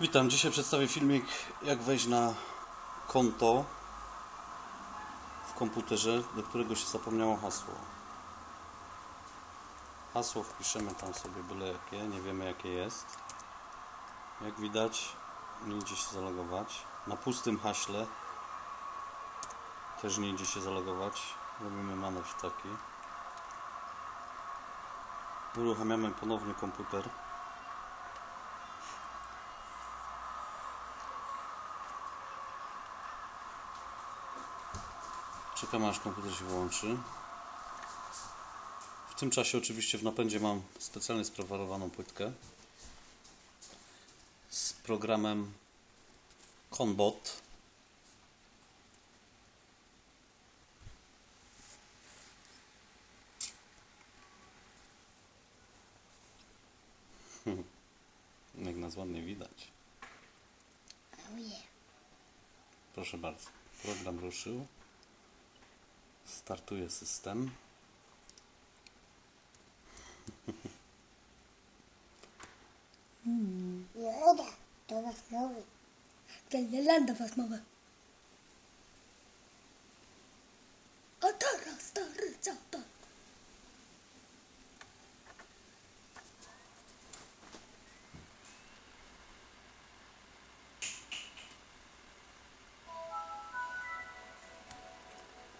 Witam, dzisiaj przedstawię filmik jak wejść na konto w komputerze, do którego się zapomniało hasło. Hasło wpiszemy tam sobie byle jakie, nie wiemy jakie jest. Jak widać nie idzie się zalogować. Na pustym haśle też nie idzie się zalogować. Robimy manewr taki. Uruchamiamy ponownie komputer. Czekam aż komputer się włączy. W tym czasie oczywiście w napędzie mam specjalnie spreparowaną płytkę z programem Conbot. Jak nas ładnie widać. Ojej. Proszę bardzo. Program ruszył. Startuje system. Joda, to was mówi. Wielanda was mowa.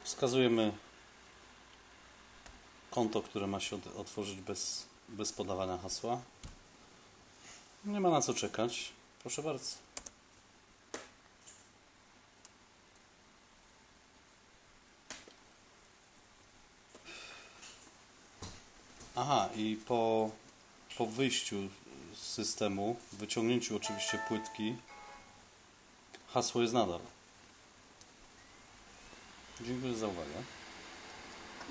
Wskazujemy konto, które ma się otworzyć bez, bez podawania hasła. Nie ma na co czekać. Proszę bardzo. Aha, i po, po wyjściu z systemu, wyciągnięciu oczywiście płytki, hasło jest nadal. Dziękuję za uwagę.